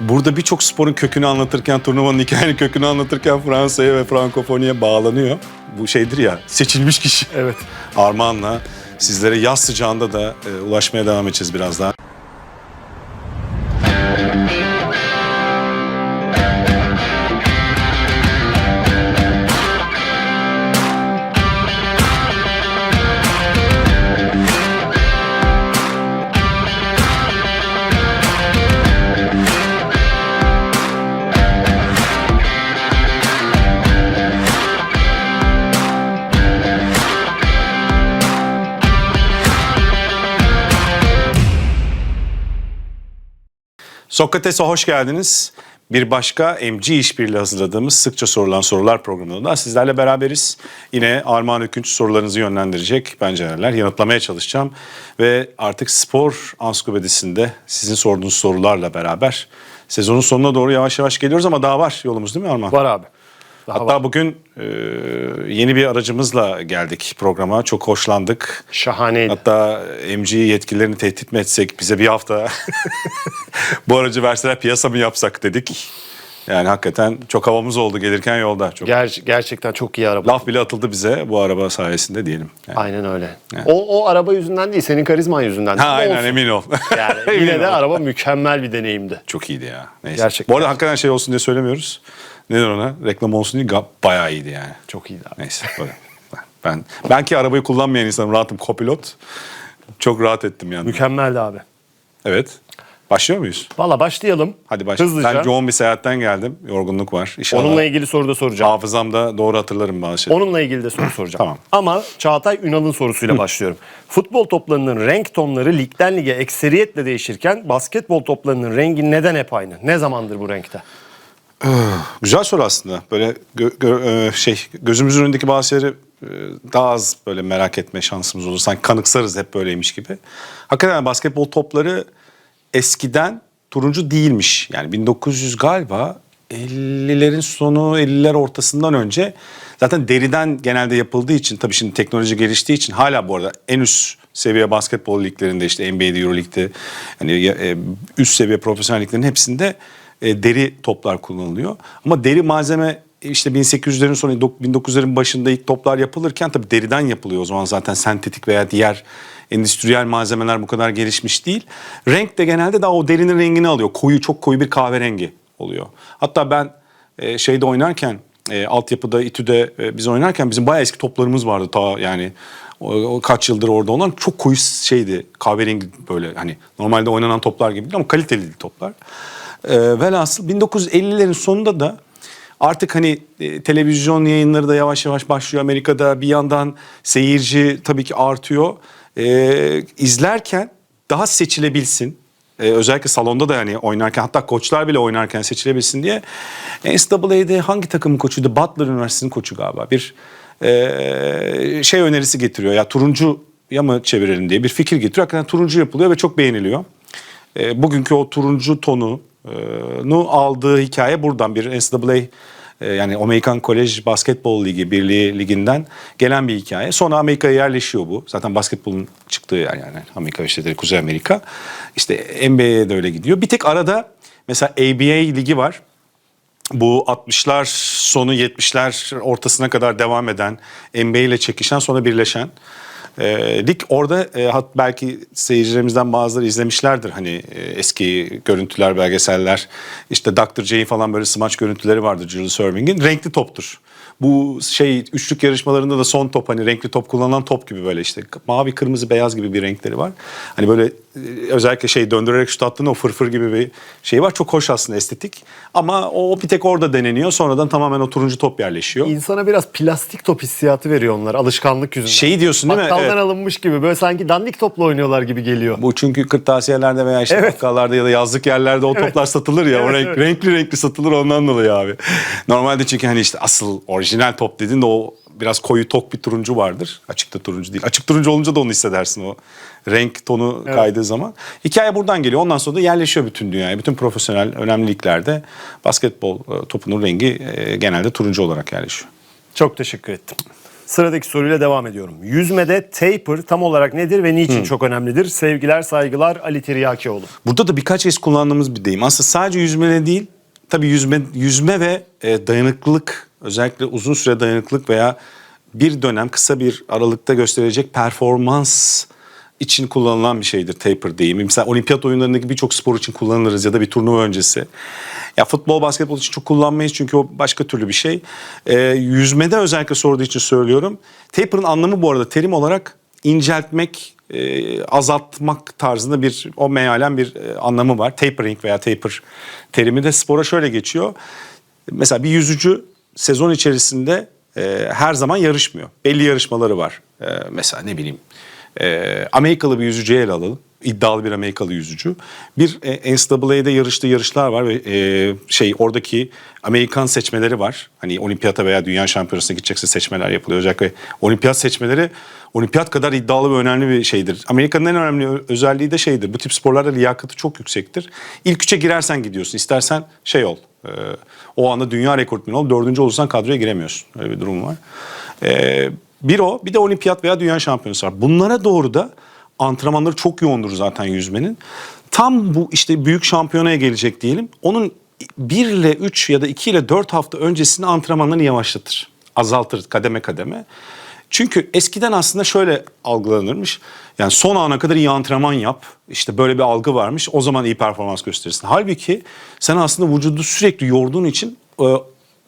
burada birçok sporun kökünü anlatırken, turnuvanın hikayenin kökünü anlatırken Fransa'ya ve Frankofoni'ye bağlanıyor. Bu şeydir ya, seçilmiş kişi. Evet. Armağan'la sizlere yaz sıcağında da e, ulaşmaya devam edeceğiz biraz daha. Sokrates'e hoş geldiniz. Bir başka MG işbirliği hazırladığımız sıkça sorulan sorular programında da sizlerle beraberiz. Yine Armağan Ökünç sorularınızı yönlendirecek pencereler yanıtlamaya çalışacağım. Ve artık spor ansiklopedisinde sizin sorduğunuz sorularla beraber sezonun sonuna doğru yavaş yavaş geliyoruz ama daha var yolumuz değil mi Armağan? Var abi. Daha Hatta var. bugün e, yeni bir aracımızla geldik programa. Çok hoşlandık. Şahaneydi. Hatta MG yetkililerini tehdit mi etsek bize bir hafta bu aracı verseler piyasa mı yapsak dedik. Yani hakikaten çok havamız oldu gelirken yolda. Çok Ger- gerçekten çok iyi araba. laf bile atıldı bize bu araba sayesinde diyelim. Yani. Aynen öyle. O, o araba yüzünden değil, senin karizman yüzünden. Ha, aynen olsun. emin ol. Yani Emin yine de ol. araba mükemmel bir deneyimdi. Çok iyiydi ya. Neyse. Gerçekten. Bu arada hakikaten şey olsun diye söylemiyoruz. Nedir ona? Reklam olsun diye bayağı iyiydi yani. Çok iyiydi abi. Neyse böyle. Ben ben ki arabayı kullanmayan insanım rahatım kopilot. Çok rahat ettim yani. Mükemmeldi abi. Evet. Başlıyor muyuz? Valla başlayalım. Hadi başlayalım. Hızlıca. Ben yoğun bir seyahatten geldim. Yorgunluk var. İnşallah Onunla ilgili soru da soracağım. hafızamda doğru hatırlarım bazı şeyleri. Onunla ilgili de soru soracağım. Tamam. Ama Çağatay Ünal'ın sorusuyla başlıyorum. Futbol toplarının renk tonları ligden lige ekseriyetle değişirken basketbol toplarının rengi neden hep aynı? Ne zamandır bu renkte? Güzel soru aslında. Böyle gö- gö- e, şey gözümüzün önündeki bazı şeyleri e, daha az böyle merak etme şansımız olur. Sanki kanıksarız hep böyleymiş gibi. Hakikaten basketbol topları eskiden turuncu değilmiş. Yani 1900 galiba 50'lerin sonu 50'ler ortasından önce zaten deriden genelde yapıldığı için tabii şimdi teknoloji geliştiği için hala bu arada en üst seviye basketbol liglerinde işte NBA'de Euroleague'de hani e, üst seviye profesyonel liglerin hepsinde e, deri toplar kullanılıyor. Ama deri malzeme işte 1800'lerin sonu 1900'lerin başında ilk toplar yapılırken tabii deriden yapılıyor o zaman zaten sentetik veya diğer endüstriyel malzemeler bu kadar gelişmiş değil. Renk de genelde daha o derinin rengini alıyor. Koyu çok koyu bir kahverengi oluyor. Hatta ben e, şeyde oynarken e, altyapıda İTÜ'de e, biz oynarken bizim bayağı eski toplarımız vardı ta yani kaç yıldır orada olan çok koyu şeydi kahverengi böyle hani normalde oynanan toplar gibi ama kaliteli toplar. E, velhasıl 1950'lerin sonunda da Artık hani e, televizyon yayınları da yavaş yavaş başlıyor Amerika'da. Bir yandan seyirci tabii ki artıyor. E, izlerken daha seçilebilsin. E, özellikle salonda da yani oynarken hatta koçlar bile oynarken seçilebilsin diye. NCAA'de hangi takımın koçuydu? Butler Üniversitesi'nin koçu galiba. Bir e, şey önerisi getiriyor. Ya turuncu ya mı çevirelim diye bir fikir getiriyor. Hakikaten turuncu yapılıyor ve çok beğeniliyor. E, bugünkü o turuncu tonu nu aldığı hikaye buradan bir NCAA yani Amerikan Kolej Basketbol Ligi Birliği Ligi'nden gelen bir hikaye. Sonra Amerika'ya yerleşiyor bu. Zaten basketbolun çıktığı yer yani Amerika işte Kuzey Amerika. İşte NBA'ye de öyle gidiyor. Bir tek arada mesela ABA ligi var bu 60'lar sonu 70'ler ortasına kadar devam eden NBA ile çekişen sonra birleşen e, lig orada e, hat belki seyircilerimizden bazıları izlemişlerdir hani e, eski görüntüler belgeseller işte Dr. J'in falan böyle smaç görüntüleri vardır Julius Erving'in renkli toptur. Bu şey üçlük yarışmalarında da son top hani renkli top kullanılan top gibi böyle işte mavi kırmızı beyaz gibi bir renkleri var. Hani böyle e, özellikle şey döndürerek şut attığında o fırfır gibi bir şey var. Çok hoş aslında estetik. Ama o bir tek orada deneniyor. Sonradan tamamen o turuncu top yerleşiyor. İnsana biraz plastik top hissiyatı veriyor onlar alışkanlık yüzünden. Şeyi diyorsun değil mi? Bakkaldan Evet. alınmış gibi böyle sanki dandik topla oynuyorlar gibi geliyor. Bu çünkü kırtasiyelerde veya işte Evet. bakkallarda ya da yazlık yerlerde o toplar satılır ya. o Evet, renk, evet. renkli renkli satılır ondan dolayı abi. Normalde çünkü hani işte asıl orijinal top dediğinde o biraz koyu tok bir turuncu vardır. Açıkta turuncu değil. Açık turuncu olunca da onu hissedersin o renk tonu kaydığı zaman. Hikaye buradan geliyor. Ondan sonra da yerleşiyor bütün dünyaya. Bütün profesyonel önemli liglerde basketbol e, topunun rengi e, genelde turuncu olarak yerleşiyor. Çok teşekkür ettim. Sıradaki soruyla devam ediyorum. Yüzmede taper tam olarak nedir ve niçin çok önemlidir? Sevgiler, saygılar Ali Tiryakioğlu. Burada da birkaç kez kullandığımız bir deyim. Aslında sadece yüzmede değil, tabii yüzme, yüzme ve e, dayanıklılık, özellikle uzun süre dayanıklılık veya bir dönem kısa bir aralıkta gösterecek performans için kullanılan bir şeydir taper deyimi. Mesela olimpiyat oyunlarındaki birçok spor için kullanırız ya da bir turnuva öncesi. Ya futbol, basketbol için çok kullanmayız çünkü o başka türlü bir şey. E, yüzmede özellikle sorduğu için söylüyorum. Taper'ın anlamı bu arada terim olarak inceltmek, e, azaltmak tarzında bir o mealen bir e, anlamı var. Tapering veya taper terimi de spora şöyle geçiyor. Mesela bir yüzücü sezon içerisinde e, her zaman yarışmıyor. Belli yarışmaları var. E, mesela ne bileyim e, Amerikalı bir yüzücüye ele alalım. İddialı bir Amerikalı yüzücü. Bir e, NCAA'de yarıştığı yarışlar var ve e, şey oradaki Amerikan seçmeleri var. Hani olimpiyata veya dünya şampiyonasına gidecekse seçmeler yapılıyor. Özellikle olimpiyat seçmeleri olimpiyat kadar iddialı ve önemli bir şeydir. Amerika'nın en önemli özelliği de şeydir. Bu tip sporlarda liyakatı çok yüksektir. İlk üçe girersen gidiyorsun. İstersen şey ol. e, o anda dünya rekortmeni ol. Dördüncü olursan kadroya giremiyorsun. Öyle bir durum var. E, bir o bir de olimpiyat veya dünya şampiyonası var. Bunlara doğru da antrenmanları çok yoğundur zaten yüzmenin. Tam bu işte büyük şampiyonaya gelecek diyelim. Onun 1 ile 3 ya da 2 ile 4 hafta öncesinde antrenmanlarını yavaşlatır. Azaltır kademe kademe. Çünkü eskiden aslında şöyle algılanırmış. Yani son ana kadar iyi antrenman yap. İşte böyle bir algı varmış. O zaman iyi performans gösterirsin. Halbuki sen aslında vücudu sürekli yorduğun için e,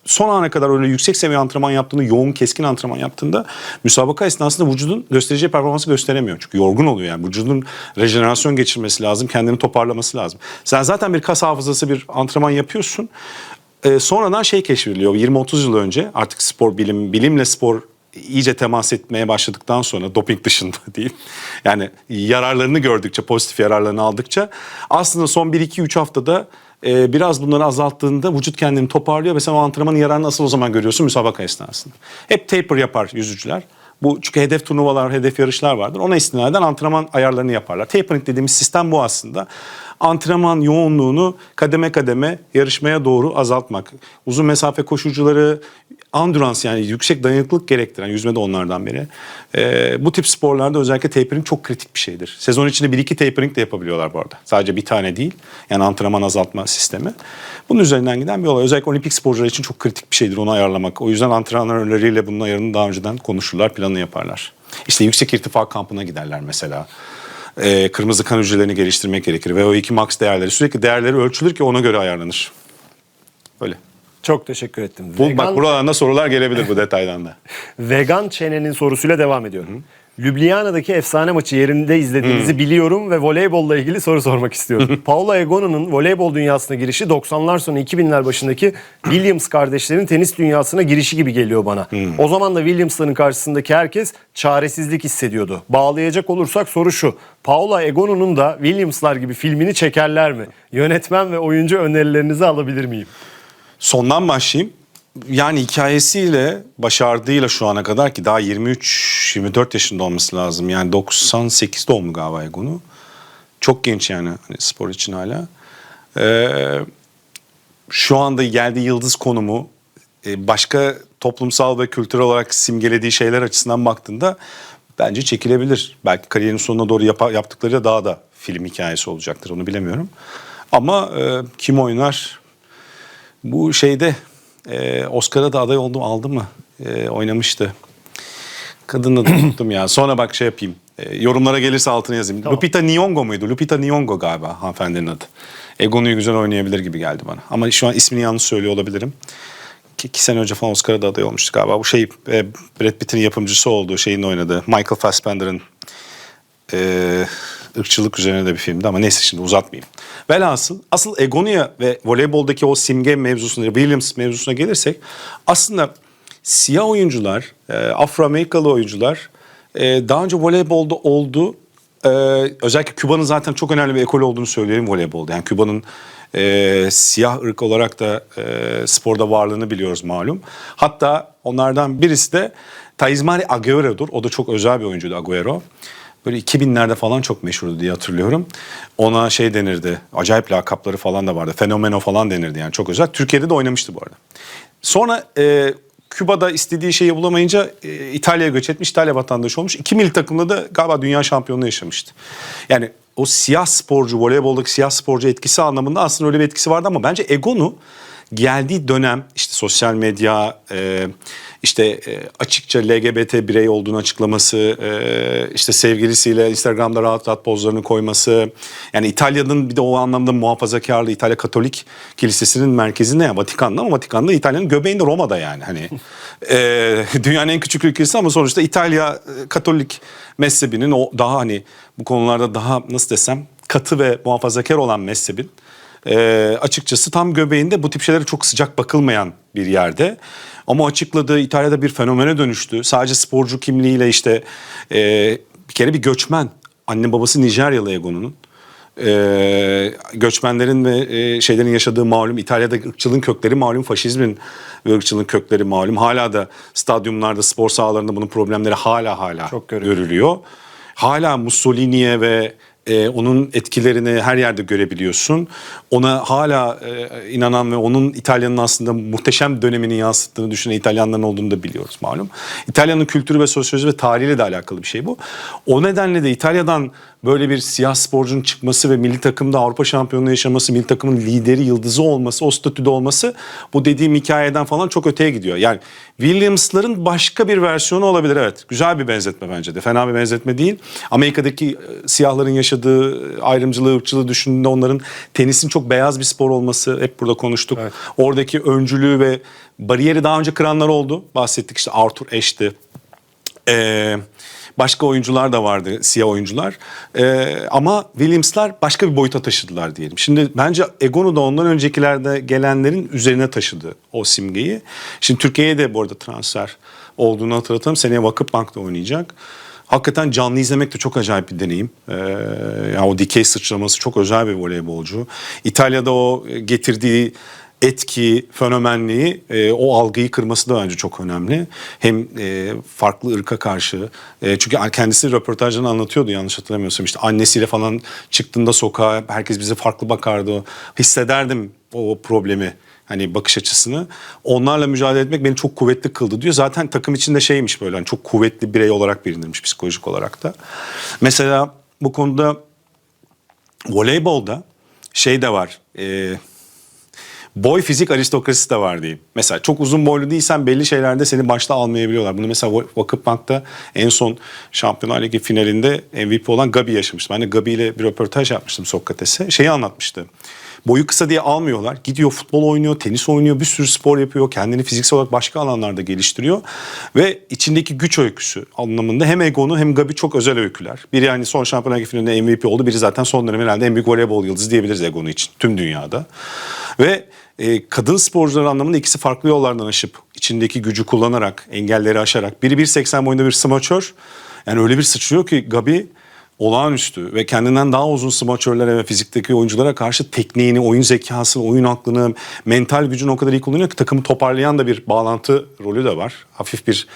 son ana kadar öyle yüksek seviye antrenman yaptığında, yoğun keskin antrenman yaptığında müsabaka esnasında vücudun göstereceği performansı gösteremiyor. Çünkü yorgun oluyor yani. Vücudun rejenerasyon geçirmesi lazım, kendini toparlaması lazım. Sen zaten bir kas hafızası bir antrenman yapıyorsun. Ee, sonradan şey keşfediliyor 20-30 yıl önce artık spor bilim, bilimle spor iyice temas etmeye başladıktan sonra doping dışında diyeyim. Yani yararlarını gördükçe, pozitif yararlarını aldıkça aslında son 1-2-3 haftada e, biraz bunları azalttığında vücut kendini toparlıyor ve sen o antrenmanın yararını asıl o zaman görüyorsun müsabaka esnasında. Hep taper yapar yüzücüler. Bu çünkü hedef turnuvalar, hedef yarışlar vardır. Ona istinaden antrenman ayarlarını yaparlar. Tapering dediğimiz sistem bu aslında. Antrenman yoğunluğunu kademe kademe yarışmaya doğru azaltmak. Uzun mesafe koşucuları, endurance yani yüksek dayanıklılık gerektiren yüzme de onlardan biri. Ee, bu tip sporlarda özellikle tapering çok kritik bir şeydir. Sezon içinde bir iki tapering de yapabiliyorlar bu arada. Sadece bir tane değil. Yani antrenman azaltma sistemi. Bunun üzerinden giden bir olay. Özellikle olimpik sporcular için çok kritik bir şeydir onu ayarlamak. O yüzden antrenörleriyle bunun ayarını daha önceden konuşurlar, planı yaparlar. İşte yüksek irtifa kampına giderler mesela. Ee, kırmızı kan hücrelerini geliştirmek gerekir. VO2 max değerleri sürekli değerleri ölçülür ki ona göre ayarlanır. Böyle. Çok teşekkür ettim. Bu, Vegan- Bak buralarında sorular gelebilir bu detaydan da. Vegan Çene'nin sorusuyla devam ediyorum. Ljubljana'daki efsane maçı yerinde izlediğinizi biliyorum ve voleybolla ilgili soru sormak istiyorum. Paula Egonu'nun voleybol dünyasına girişi 90'lar sonu 2000'ler başındaki Williams kardeşlerin tenis dünyasına girişi gibi geliyor bana. O zaman da Williams'ların karşısındaki herkes çaresizlik hissediyordu. Bağlayacak olursak soru şu. Paula Egonu'nun da Williams'lar gibi filmini çekerler mi? Yönetmen ve oyuncu önerilerinizi alabilir miyim? Sondan başlayayım. Yani hikayesiyle, başardığıyla şu ana kadar ki daha 23-24 yaşında olması lazım. Yani 98 doğumlu galiba Egon'u. Çok genç yani hani spor için hala. Ee, şu anda geldiği yıldız konumu e, başka toplumsal ve kültürel olarak simgelediği şeyler açısından baktığında bence çekilebilir. Belki kariyerinin sonuna doğru yapa- yaptıkları da daha da film hikayesi olacaktır onu bilemiyorum. Ama e, kim oynar bu şeyde e, Oscar'a da aday oldu aldı mı? E, oynamıştı. Kadının adını unuttum ya. Sonra bak şey yapayım. E, yorumlara gelirse altına yazayım. Lupita Nyong'o muydu? Lupita Nyong'o galiba hanımefendinin adı. Egon'u güzel oynayabilir gibi geldi bana. Ama şu an ismini yanlış söylüyor olabilirim. İki, iki sene önce falan Oscar'a da aday olmuştu galiba. Bu şey e, Brad Pitt'in yapımcısı olduğu şeyin oynadığı. Michael Fassbender'ın e, ırkçılık üzerine de bir filmdi ama neyse şimdi uzatmayayım. Velhasıl asıl Egonia ve voleyboldaki o simge mevzusuna, Williams mevzusuna gelirsek aslında siyah oyuncular, e, Afro-Amerikalı oyuncular e, daha önce voleybolda oldu. E, özellikle Küba'nın zaten çok önemli bir ekol olduğunu söyleyelim voleybolda. Yani Küba'nın e, siyah ırk olarak da e, sporda varlığını biliyoruz malum. Hatta onlardan birisi de Taizmari Agüero'dur. O da çok özel bir oyuncuydu Agüero. Böyle 2000'lerde falan çok meşhurdu diye hatırlıyorum. Ona şey denirdi. Acayip lakapları falan da vardı. Fenomeno falan denirdi yani çok özel. Türkiye'de de oynamıştı bu arada. Sonra e, Küba'da istediği şeyi bulamayınca e, İtalya'ya göç etmiş. İtalya vatandaşı olmuş. İki milli takımda da galiba dünya şampiyonluğu yaşamıştı. Yani o siyah sporcu, voleyboldaki siyah sporcu etkisi anlamında aslında öyle bir etkisi vardı ama bence Egon'u geldiği dönem işte sosyal medya e, işte e, açıkça LGBT birey olduğunu açıklaması e, işte sevgilisiyle Instagram'da rahat rahat pozlarını koyması. Yani İtalya'nın bir de o anlamda muhafazakarlığı İtalya Katolik Kilisesi'nin merkezinde ya Vatikan'da ama Vatikan'da İtalya'nın göbeğinde Roma'da yani hani. E, dünyanın en küçük ülkesi ama sonuçta İtalya e, Katolik mezhebinin o daha hani bu konularda daha nasıl desem katı ve muhafazakar olan mezhebin e, açıkçası tam göbeğinde bu tip şeylere çok sıcak bakılmayan bir yerde. Ama açıkladığı İtalya'da bir fenomene dönüştü. Sadece sporcu kimliğiyle işte e, bir kere bir göçmen. Anne babası Nijeryalı Egon'un. E, göçmenlerin ve e, şeylerin yaşadığı malum İtalya'da ırkçılığın kökleri malum faşizmin ve ırkçılığın kökleri malum. Hala da stadyumlarda spor sahalarında bunun problemleri hala hala Çok görülüyor. görülüyor. Hala Mussolini'ye ve e, onun etkilerini her yerde görebiliyorsun. Ona hala e, inanan ve onun İtalya'nın aslında muhteşem dönemini yansıttığını düşünen İtalyanların olduğunu da biliyoruz malum. İtalya'nın kültürü ve sosyoloji ve tarihiyle de alakalı bir şey bu. O nedenle de İtalya'dan böyle bir siyah sporcunun çıkması ve milli takımda Avrupa şampiyonluğu yaşaması, milli takımın lideri, yıldızı olması, o statüde olması bu dediğim hikayeden falan çok öteye gidiyor. Yani Williams'ların başka bir versiyonu olabilir evet. Güzel bir benzetme bence de. Fena bir benzetme değil. Amerika'daki e, siyahların yaşadığı ayrımcılığı, ırkçılığı düşündüğünde onların tenisin çok beyaz bir spor olması hep burada konuştuk. Evet. Oradaki öncülüğü ve bariyeri daha önce kıranlar oldu. Bahsettik işte Arthur Ashe'ti. Ee, başka oyuncular da vardı, siyah oyuncular. Ee, ama Williams'lar başka bir boyuta taşıdılar diyelim. Şimdi bence Egon'u da ondan öncekilerde gelenlerin üzerine taşıdı o simgeyi. Şimdi Türkiye'ye de bu arada transfer olduğunu hatırlatalım. Seneye Vakıfbank'ta oynayacak. Hakikaten canlı izlemek de çok acayip bir deneyim. Ee, yani o dikey sıçraması çok özel bir voleybolcu. İtalya'da o getirdiği etki, fenomenliği, e, o algıyı kırması da bence çok önemli. Hem e, farklı ırka karşı, e, çünkü kendisi röportajlarını anlatıyordu yanlış hatırlamıyorsam. işte annesiyle falan çıktığında sokağa herkes bize farklı bakardı. Hissederdim o problemi hani bakış açısını. Onlarla mücadele etmek beni çok kuvvetli kıldı diyor. Zaten takım içinde şeymiş böyle hani çok kuvvetli birey olarak bilinirmiş psikolojik olarak da. Mesela bu konuda voleybolda şey de var. E, boy fizik aristokrasisi de var diyeyim. Mesela çok uzun boylu değilsen belli şeylerde seni başta almayabiliyorlar. Bunu mesela Vakıfbank'ta en son Şampiyonlar Ligi finalinde MVP olan Gabi yaşamıştı. Ben de Gabi ile bir röportaj yapmıştım Sokrates'e. Şeyi anlatmıştı. Boyu kısa diye almıyorlar. Gidiyor futbol oynuyor, tenis oynuyor, bir sürü spor yapıyor. Kendini fiziksel olarak başka alanlarda geliştiriyor. Ve içindeki güç öyküsü anlamında hem Egon'u hem Gabi çok özel öyküler. Biri yani son Şampiyonlar finalinde MVP oldu. Biri zaten son dönem herhalde en büyük voleybol yıldızı diyebiliriz Egon'u için tüm dünyada. Ve e, kadın sporcular anlamında ikisi farklı yollardan aşıp içindeki gücü kullanarak, engelleri aşarak. Biri 1.80 boyunda bir smaçör. Yani öyle bir sıçrıyor ki Gabi olağanüstü ve kendinden daha uzun smaçörlere ve fizikteki oyunculara karşı tekniğini, oyun zekasını, oyun aklını, mental gücünü o kadar iyi kullanıyor ki takımı toparlayan da bir bağlantı rolü de var. Hafif bir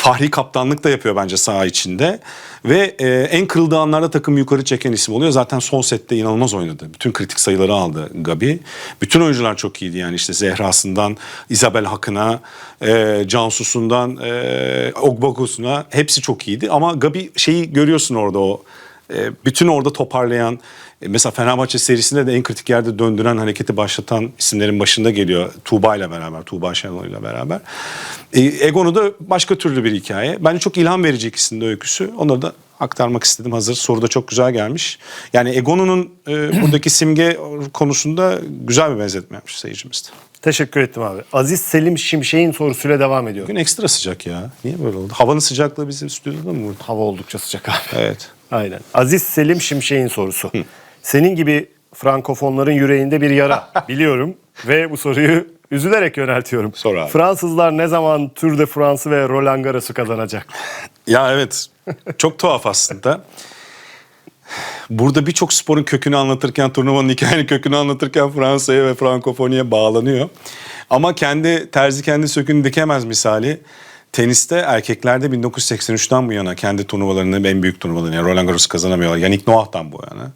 fahri kaptanlık da yapıyor bence saha içinde. Ve e, en kırıldığı anlarda takım yukarı çeken isim oluyor. Zaten son sette inanılmaz oynadı. Bütün kritik sayıları aldı Gabi. Bütün oyuncular çok iyiydi yani işte Zehra'sından Isabel Hak'ına, e, Cansu'sundan e, Ogbogu'suna hepsi çok iyiydi. Ama Gabi şeyi görüyorsun orada o bütün orada toparlayan e, mesela Fenerbahçe serisinde de en kritik yerde döndüren hareketi başlatan isimlerin başında geliyor Tuğba ile beraber Tuğba Şenol ile beraber. E, Egon'u da başka türlü bir hikaye. Bence çok ilham verici ikisinin de öyküsü. Onları da aktarmak istedim. Hazır soru da çok güzel gelmiş. Yani Egon'un e, buradaki simge konusunda güzel bir benzetme yapmış seyircimiz de. Teşekkür ettim abi. Aziz Selim Şimşek'in sorusuyla devam ediyor. Bugün ekstra sıcak ya. Niye böyle oldu? Havanın sıcaklığı bizim stüdyoda mı burada? Hava oldukça sıcak abi. Evet. Aynen. Aziz Selim Şimşek'in sorusu. Senin gibi frankofonların yüreğinde bir yara biliyorum ve bu soruyu üzülerek yöneltiyorum. Sor abi. Fransızlar ne zaman Tour de France ve Roland Garros'u kazanacak? Ya evet. Çok tuhaf aslında. Burada birçok sporun kökünü anlatırken, turnuvanın hikayenin kökünü anlatırken Fransa'ya ve Frankofoni'ye bağlanıyor. Ama kendi terzi kendi sökünü dikemez misali. Teniste erkeklerde 1983'ten bu yana kendi turnuvalarını en büyük turnuvalarını yani Roland Garros'u kazanamıyorlar. Yannick Noah'tan bu yana.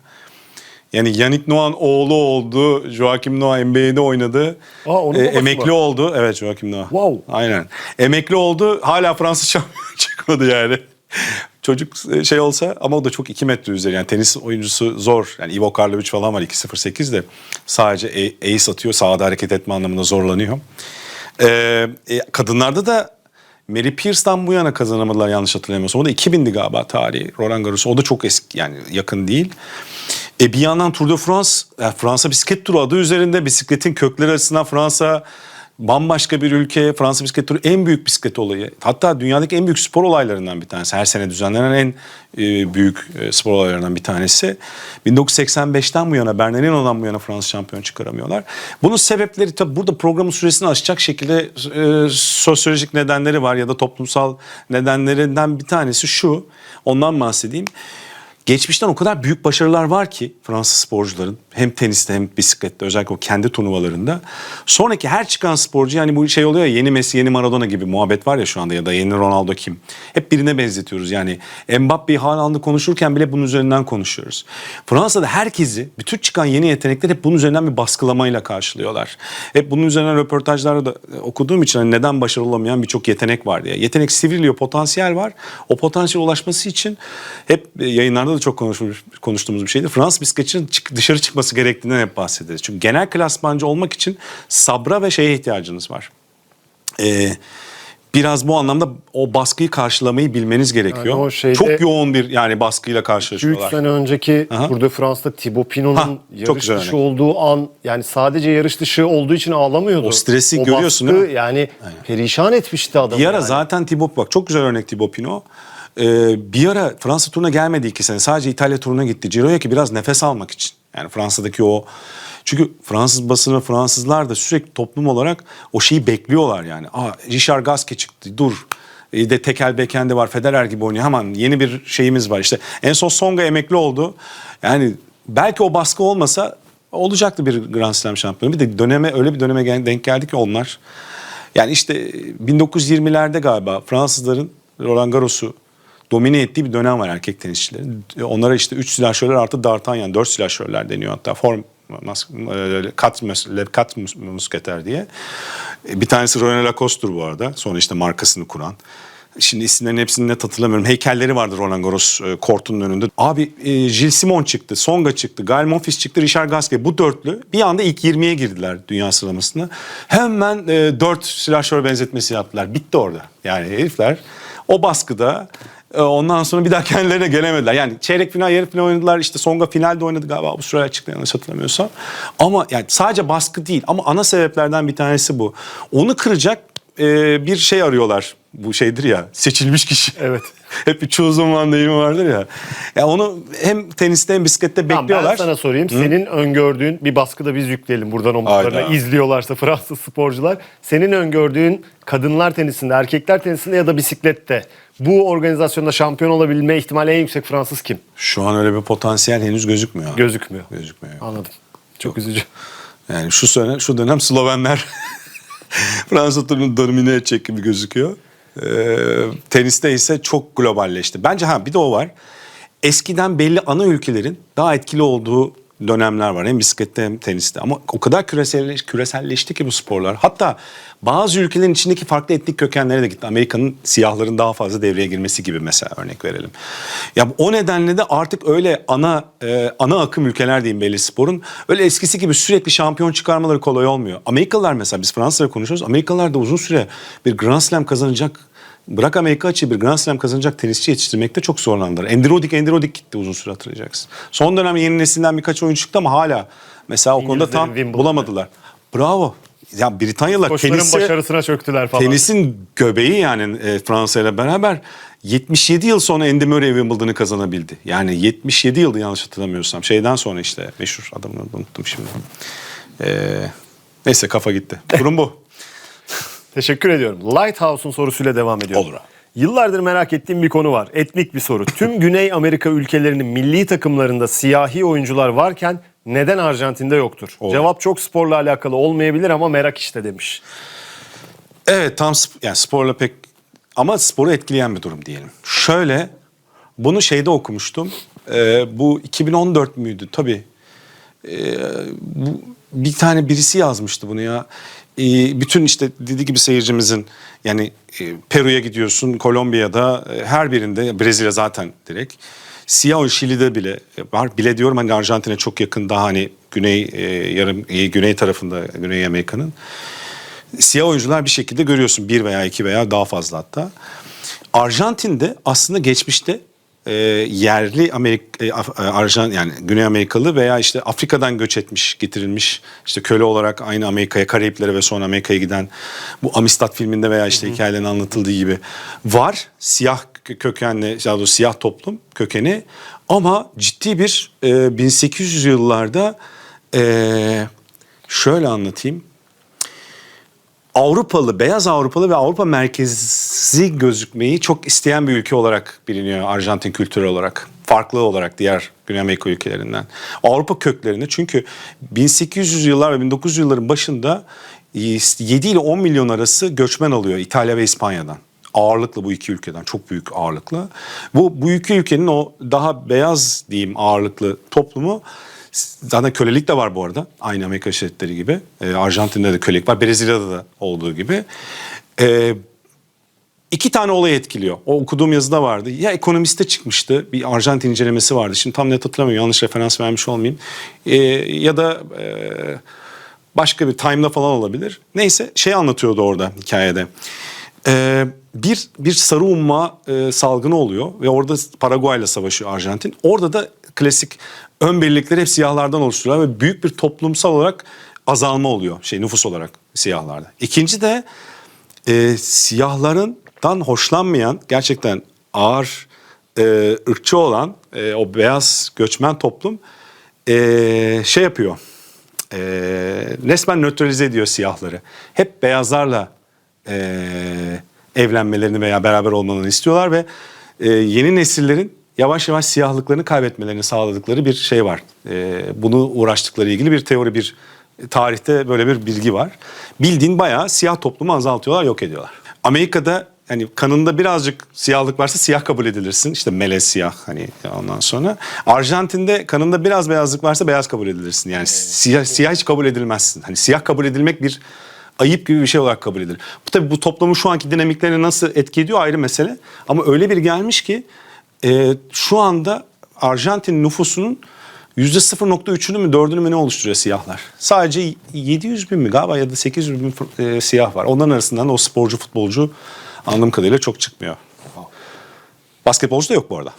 Yani Yannick Noah'ın oğlu oldu. Joachim Noah NBA'de oynadı. Aa, onun babası emekli mı? oldu. Evet Joachim Noah. Wow. Aynen. Emekli oldu. Hala Fransız şampiyon çıkmadı yani. Çocuk e, şey olsa ama o da çok 2 metre üzeri. Yani tenis oyuncusu zor. Yani Ivo Karlovic falan var 2.08 de sadece ace atıyor. Sahada hareket etme anlamında zorlanıyor. Ee, e, kadınlarda da Mary Pierce'dan bu yana kazanamadılar yanlış hatırlamıyorsam. O da 2000'di galiba tarihi Roland Garros. O da çok eski yani yakın değil. E bir yandan Tour de France, e, Fransa bisiklet turu adı üzerinde bisikletin kökleri açısından Fransa bambaşka bir ülke. Fransa bisiklet turu en büyük bisiklet olayı. Hatta dünyadaki en büyük spor olaylarından bir tanesi. Her sene düzenlenen en e, büyük e, spor olaylarından bir tanesi. 1985'ten bu yana, Bernardino'dan bu yana Fransa şampiyon çıkaramıyorlar. Bunun sebepleri tabii burada programın süresini aşacak şekilde e, sosyolojik nedenleri var ya da toplumsal nedenlerinden bir tanesi şu. Ondan bahsedeyim. Geçmişten o kadar büyük başarılar var ki Fransız sporcuların hem teniste hem bisiklette özellikle o kendi turnuvalarında. Sonraki her çıkan sporcu yani bu şey oluyor ya yeni Messi yeni Maradona gibi muhabbet var ya şu anda ya da yeni Ronaldo kim. Hep birine benzetiyoruz yani Mbappe'yi Haaland'ı konuşurken bile bunun üzerinden konuşuyoruz. Fransa'da herkesi bütün çıkan yeni yetenekler hep bunun üzerinden bir baskılamayla karşılıyorlar. Hep bunun üzerinden röportajlarda da e, okuduğum için hani neden başarılı olamayan birçok yetenek var diye. Yetenek sivriliyor, potansiyel var. O potansiyel ulaşması için hep e, yayınlarda da çok konuşmuş, konuştuğumuz bir şeydir. Fransız bisikletçinin dışarı çıkması gerektiğinden hep bahsederiz. Çünkü genel klasmancı olmak için sabra ve şeye ihtiyacınız var. Ee, biraz bu anlamda o baskıyı karşılamayı bilmeniz gerekiyor. Yani o şeyde- çok yoğun bir yani baskıyla 3 karşılaşıyorlar. sene önceki Aha. De France'da Thibaut Pinot'un yarış dışı olduğu an yani sadece yarış dışı olduğu için ağlamıyordu. O stresi O görüyorsun baskı değil mi? Yani perişan etmişti adamı. Bir ara yani. zaten Thibaut bak çok güzel örnek Thibaut Pinot. Ee, bir ara Fransa turuna gelmedi iki sene. Sadece İtalya turuna gitti. Ciro'ya ki biraz nefes almak için. Yani Fransa'daki o... Çünkü Fransız basını, Fransızlar da sürekli toplum olarak o şeyi bekliyorlar yani. Aa Richard Gasquet çıktı dur. E de Tekel Bekendi var. Federer gibi oynuyor. Hemen yeni bir şeyimiz var. İşte en son Songa emekli oldu. Yani belki o baskı olmasa olacaktı bir Grand Slam şampiyonu. Bir de döneme öyle bir döneme denk geldi ki onlar. Yani işte 1920'lerde galiba Fransızların Roland Garros'u domine ettiği bir dönem var erkek tenisçilerin. Onlara işte 3 silahşörler artı D'Artagnan 4 silahşörler deniyor hatta. Form e, kat, kat mus- musketer diye. E, Bir tanesi René Lacoste'dur bu arada. Sonra işte markasını kuran. Şimdi isimlerin hepsini net hatırlamıyorum. Heykelleri vardı Roland Garros e, kortunun önünde. Abi e, Gilles Simon çıktı, Songa çıktı, Gael Monfils çıktı, Richard Gasquet. Bu dörtlü bir anda ilk 20'ye girdiler dünya sıralamasına. Hemen e, dört silahşör benzetmesi yaptılar. Bitti orada. Yani herifler o baskıda e, ondan sonra bir daha kendilerine gelemediler. Yani çeyrek final, yarı final oynadılar. İşte Songa finalde oynadı galiba bu sıraya çıktı yanlış hatırlamıyorsam. Ama yani sadece baskı değil ama ana sebeplerden bir tanesi bu. Onu kıracak e, bir şey arıyorlar. Bu şeydir ya seçilmiş kişi. Evet. Hep bir chosen one deyimi vardır ya. Ya onu hem teniste hem bisiklette Tamam, bekliyorlar. ben sana sorayım. Senin öngördüğün bir baskı da biz yükleyelim buradan omuzlarına Hayda. izliyorlarsa Fransız sporcular. Senin öngördüğün kadınlar tenisinde, erkekler tenisinde ya da bisiklette bu organizasyonda şampiyon olabilme ihtimali en yüksek Fransız kim? Şu an öyle bir potansiyel henüz gözükmüyor. Gözükmüyor. Gözükmüyor. Anladım. Çok üzücü. Yani şu dönem, şu dönem Slovenler Fransa turunu domine edecek gibi gözüküyor. Ee, teniste ise çok globalleşti. Bence ha bir de o var. Eskiden belli ana ülkelerin daha etkili olduğu dönemler var. Hem bisiklette hem teniste. Ama o kadar küreselleş, küreselleşti ki bu sporlar. Hatta bazı ülkelerin içindeki farklı etnik kökenlere de gitti. Amerika'nın siyahların daha fazla devreye girmesi gibi mesela örnek verelim. Ya o nedenle de artık öyle ana e, ana akım ülkeler diyeyim belli sporun öyle eskisi gibi sürekli şampiyon çıkarmaları kolay olmuyor. Amerikalılar mesela biz Fransa'da konuşuyoruz. Amerikalılar da uzun süre bir Grand Slam kazanacak Bırak Amerika açığı bir Grand Slam kazanacak tenisçi yetiştirmekte çok zorlandılar. Endirodik Endirodik gitti uzun süre hatırlayacaksın. Son dönem yeni nesilden birkaç oyuncu çıktı ama hala mesela o konuda tam bulamadılar. Bravo. Ya Britanyalılar Koçların tenisi, başarısına çöktüler falan. tenisin göbeği yani e, Fransa ile beraber 77 yıl sonra Andy Murray Wimbledon'ı kazanabildi. Yani 77 yıldı yanlış hatırlamıyorsam. Şeyden sonra işte meşhur adamını unuttum şimdi. Ee, neyse kafa gitti. Durum bu. Teşekkür ediyorum. Lighthouse'un sorusuyla devam ediyorum. Olur abi. Yıllardır merak ettiğim bir konu var. Etnik bir soru. Tüm Güney Amerika ülkelerinin milli takımlarında siyahi oyuncular varken neden Arjantin'de yoktur? Olur. Cevap çok sporla alakalı olmayabilir ama merak işte demiş. Evet tam sp- yani sporla pek ama sporu etkileyen bir durum diyelim. Şöyle bunu şeyde okumuştum. Ee, bu 2014 müydü? Tabii. e, bu, bir tane birisi yazmıştı bunu ya. E, bütün işte dediği gibi seyircimizin yani e, Peru'ya gidiyorsun, Kolombiya'da e, her birinde Brezilya zaten direkt. Siyah o Şili'de bile var. Bile diyorum hani Arjantin'e çok yakın daha hani güney e, yarım e, güney tarafında Güney Amerika'nın. Siyah oyuncular bir şekilde görüyorsun bir veya iki veya daha fazla hatta. Arjantin'de aslında geçmişte e, yerli Amerika, e, e, Arjan yani Güney Amerikalı veya işte Afrika'dan göç etmiş, getirilmiş işte köle olarak aynı Amerika'ya, Karayiplere ve sonra Amerika'ya giden bu Amistad filminde veya işte hikayelerin anlatıldığı gibi var. Siyah kö- kökenli, daha doğrusu siyah toplum kökeni ama ciddi bir e, 1800 yıllarda e, şöyle anlatayım. Avrupalı, beyaz Avrupalı ve Avrupa merkezi gözükmeyi çok isteyen bir ülke olarak biliniyor Arjantin kültürel olarak. Farklı olarak diğer Güney Amerika ülkelerinden. Avrupa köklerini çünkü 1800 yıllar ve 1900 yılların başında 7 ile 10 milyon arası göçmen alıyor İtalya ve İspanya'dan. Ağırlıklı bu iki ülkeden çok büyük ağırlıklı. Bu, bu iki ülkenin o daha beyaz diyeyim ağırlıklı toplumu Zaten kölelik de var bu arada. Aynı Amerika şirketleri gibi. Ee, Arjantin'de de kölelik var. Brezilya'da da olduğu gibi. Ee, iki tane olay etkiliyor. O okuduğum yazıda vardı. Ya ekonomiste çıkmıştı. Bir Arjantin incelemesi vardı. Şimdi tam net hatırlamıyorum. Yanlış referans vermiş olmayayım. Ee, ya da e, başka bir time'da falan olabilir. Neyse şey anlatıyordu orada hikayede. Ee, bir bir sarı umma e, salgını oluyor ve orada Paraguay'la savaşıyor Arjantin. Orada da klasik ön birlikleri hep siyahlardan oluşturuyorlar ve büyük bir toplumsal olarak azalma oluyor şey nüfus olarak siyahlarda. İkinci de e, siyahlarından hoşlanmayan gerçekten ağır e, ırkçı olan e, o beyaz göçmen toplum e, şey yapıyor. E, resmen nötralize ediyor siyahları. Hep beyazlarla e, evlenmelerini veya beraber olmalarını istiyorlar ve e, yeni nesillerin yavaş yavaş siyahlıklarını kaybetmelerini sağladıkları bir şey var. E, bunu uğraştıkları ilgili bir teori, bir tarihte böyle bir bilgi var. Bildiğin bayağı siyah toplumu azaltıyorlar, yok ediyorlar. Amerika'da hani kanında birazcık siyahlık varsa siyah kabul edilirsin. İşte melez siyah hani ondan sonra. Arjantin'de kanında biraz beyazlık varsa beyaz kabul edilirsin. Yani siyah, siyah hiç kabul edilmezsin. Hani siyah kabul edilmek bir ayıp gibi bir şey olarak kabul edilir. Bu tabii bu toplumun şu anki dinamiklerini nasıl etki ediyor ayrı mesele. Ama öyle bir gelmiş ki e, şu anda Arjantin nüfusunun yüzde 0.3'ünü mü 4'ünü mü ne oluşturuyor siyahlar? Sadece 700 bin mi galiba ya da 800 bin e, siyah var. Onların arasından o sporcu futbolcu anladığım kadarıyla çok çıkmıyor. Basketbolcu da yok bu arada.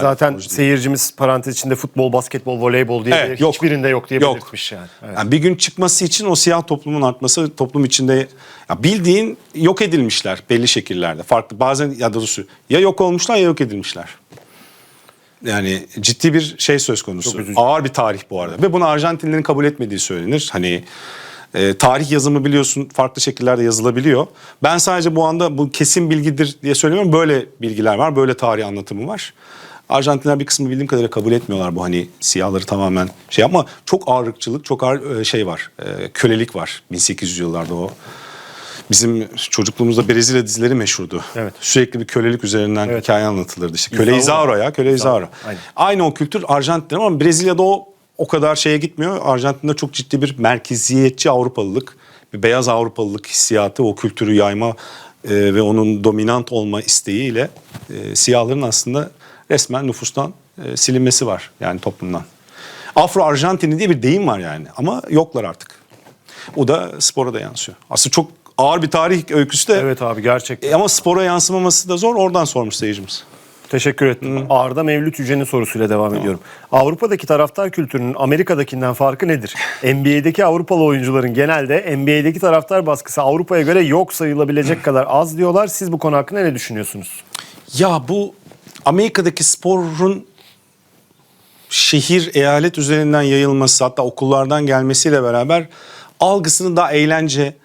Zaten Futbolcu değil. seyircimiz parantez içinde futbol, basketbol, voleybol diye Evet, yok. hiçbirinde yok diye Yok. belirtmiş yani. Evet. Yani bir gün çıkması için o siyah toplumun artması toplum içinde ya bildiğin yok edilmişler belli şekillerde. Farklı bazen ya doğrusu ya yok olmuşlar ya yok edilmişler. Yani ciddi bir şey söz konusu. Ağır bir tarih bu arada. Ve bunu Arjantinlilerin kabul etmediği söylenir. Hani e, tarih yazımı biliyorsun farklı şekillerde yazılabiliyor. Ben sadece bu anda bu kesin bilgidir diye söylemiyorum. Böyle bilgiler var, böyle tarih anlatımı var. Arjantinler bir kısmı bildiğim kadarıyla kabul etmiyorlar bu hani siyahları tamamen şey ama çok ağır ırkçılık, çok ağır e, şey var. e, kölelik var 1800 yıllarda o. Bizim çocukluğumuzda Brezilya dizileri meşhurdu. Evet. Sürekli bir kölelik üzerinden Evet. hikaye anlatılırdı. İşte köle İzauro. Ya, köle Izauro. Aynen. Aynı o kültür Arjantin'de ama Brezilya'da o o kadar şeye gitmiyor. Arjantin'de çok ciddi bir merkeziyetçi Avrupalılık, bir beyaz Avrupalılık hissiyatı, o kültürü yayma e, ve onun dominant olma isteğiyle e, siyahların aslında resmen nüfustan e, silinmesi var yani toplumdan. Afro Arjantinli diye bir deyim var yani ama yoklar artık. O da spora da yansıyor. Aslında çok ağır bir tarih öyküsü de Evet abi gerçekten. e, ama spora yansımaması da zor. Oradan sormuş seyircimiz. Teşekkür ettim. Arda Mevlüt Yüce'nin sorusuyla devam ediyorum. Avrupa'daki taraftar kültürünün Amerika'dakinden farkı nedir? NBA'deki Avrupalı oyuncuların genelde NBA'deki taraftar baskısı Avrupa'ya göre yok sayılabilecek kadar az diyorlar. Siz bu konu hakkında ne düşünüyorsunuz? Ya bu Amerika'daki sporun şehir, eyalet üzerinden yayılması hatta okullardan gelmesiyle beraber algısının daha eğlence,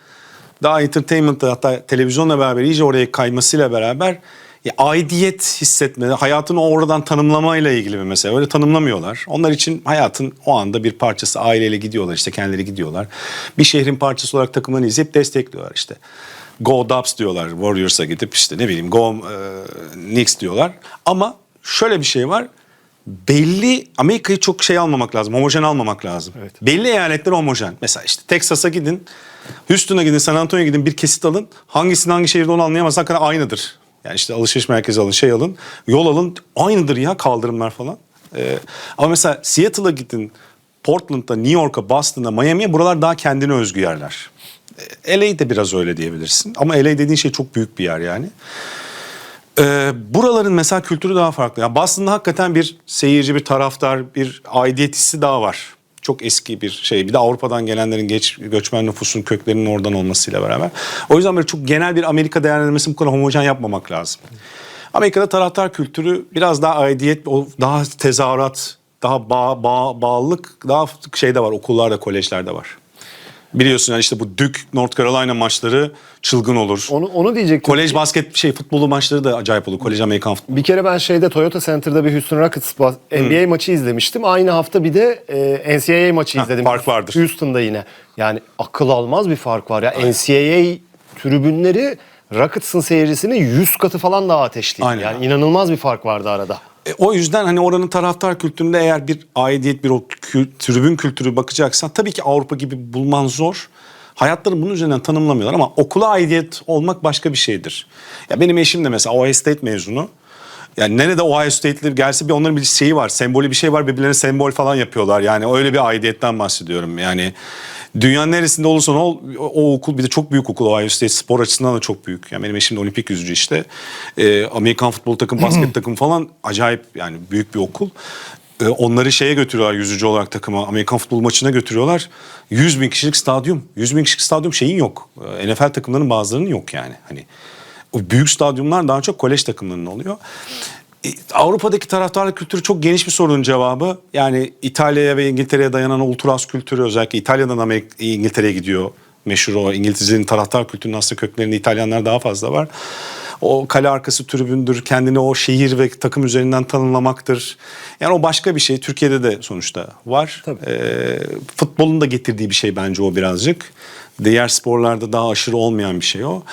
daha entertainment hatta televizyonla beraber iyice oraya kaymasıyla beraber ya aidiyet hissetme, hayatını oradan tanımlamayla ilgili bir mesele. Öyle tanımlamıyorlar. Onlar için hayatın o anda bir parçası aileyle gidiyorlar işte kendileri gidiyorlar. Bir şehrin parçası olarak takımlarını izleyip destekliyorlar işte. Go Dubs diyorlar Warriors'a gidip işte ne bileyim Go e, Knicks diyorlar. Ama şöyle bir şey var. belli Amerika'yı çok şey almamak lazım. Homojen almamak lazım. Evet. Belli eyaletler homojen. Mesela işte Texas'a gidin, Houston'a gidin, San Antonio'ya gidin bir kesit alın. Hangisinin hangi şehirde onu anlayamazsan hakikaten aynıdır. Yani işte alışveriş merkezi alın, şey alın, yol alın. Aynıdır ya kaldırımlar falan. Ee, ama mesela Seattle'a gidin, Portland'da, New York'a, Boston'a, Miami'ye buralar daha kendine özgü yerler. Ee, LA de biraz öyle diyebilirsin. Ama LA dediğin şey çok büyük bir yer yani. Ee, buraların mesela kültürü daha farklı. Yani Boston'da hakikaten bir seyirci, bir taraftar, bir aidiyet hissi daha var. Çok eski bir şey. Bir de Avrupa'dan gelenlerin geç, göçmen nüfusun köklerinin oradan olmasıyla beraber. O yüzden böyle çok genel bir Amerika değerlendirmesini bu kadar homojen yapmamak lazım. Amerika'da taraftar kültürü biraz daha aidiyet, daha tezahürat, daha bağ, bağ, bağlılık daha şeyde var. Okullarda, kolejlerde var. Biliyorsun yani işte bu Duke, North Carolina maçları çılgın olur. Onu, onu diyecektim. Kolej basket şey futbolu maçları da acayip olur. Kolej Amerikan futbolu. Bir kere ben şeyde Toyota Center'da bir Houston Rockets NBA maçı izlemiştim. Aynı hafta bir de e, NCAA maçı Ha, izledim. fark vardır. Houston'da yine. Yani akıl almaz bir fark var ya. NCAA tribünleri Rockets'ın seyircisinin 100 katı falan daha ateşli. Aynen. Yani inanılmaz bir fark vardı arada. E, o yüzden hani oranın taraftar kültüründe eğer bir aidiyet, bir o tribün kültürü bakacaksan tabii ki Avrupa gibi bulman zor. Hayatları bunun üzerinden tanımlamıyorlar ama okula aidiyet olmak başka bir şeydir. Ya benim eşim de mesela Ohio State mezunu. Yani nerede Ohio State'li gelse bir onların bir şeyi var, sembolü bir şey var birbirlerine sembol falan yapıyorlar. Yani öyle bir aidiyetten bahsediyorum. Yani dünyanın neresinde olursan ol o, okul bir de çok büyük okul Ohio State spor açısından da çok büyük. Yani benim eşim de olimpik yüzücü işte. Ee, Amerikan futbol takım, basket takım falan acayip yani büyük bir okul. Ee, onları şeye götürüyorlar yüzücü olarak takıma. Amerikan futbol maçına götürüyorlar. 100 bin kişilik stadyum. 100 bin kişilik stadyum şeyin yok. Ee, NFL takımlarının bazılarının yok yani. Hani o büyük stadyumlar daha çok kolej takımlarının oluyor. E, Avrupa'daki taraftarlık kültürü çok geniş bir sorunun cevabı. Yani İtalya'ya ve İngiltere'ye dayanan ultras kültürü özellikle İtalya'dan Amerika, İngiltere'ye gidiyor. Meşhur o İngilizlerin taraftar kültürünün aslında köklerinde İtalyanlar daha fazla var. O kale arkası tribündür, kendini o şehir ve takım üzerinden tanımlamaktır. Yani o başka bir şey. Türkiye'de de sonuçta var. Tabii. Ee, futbolun da getirdiği bir şey bence o birazcık. Diğer sporlarda daha aşırı olmayan bir şey o.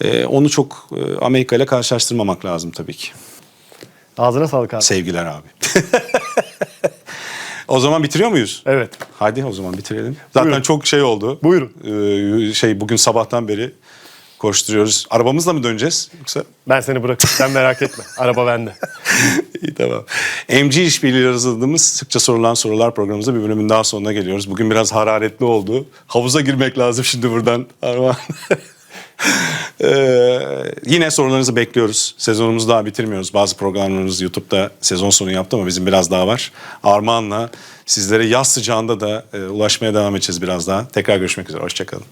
Ee, onu çok e, Amerika ile karşılaştırmamak lazım tabii ki. Ağzına sağlık abi. Sevgiler abi. o zaman bitiriyor muyuz? Evet. Hadi o zaman bitirelim. Zaten Buyurun. çok şey oldu. Buyurun. Ee, şey bugün sabahtan beri koşturuyoruz. Arabamızla mı döneceğiz yoksa? Ben seni bırakırım. Sen merak etme. Araba bende. İyi tamam. MG işbirliği hazırladığımız sıkça sorulan sorular programımızda bir bölümün daha sonuna geliyoruz. Bugün biraz hararetli oldu. Havuza girmek lazım şimdi buradan. Armağan ee, yine sorularınızı bekliyoruz. Sezonumuzu daha bitirmiyoruz. Bazı programlarımız YouTube'da sezon sonu yaptı ama bizim biraz daha var. Armağan'la sizlere yaz sıcağında da e, ulaşmaya devam edeceğiz biraz daha. Tekrar görüşmek üzere. Hoşçakalın.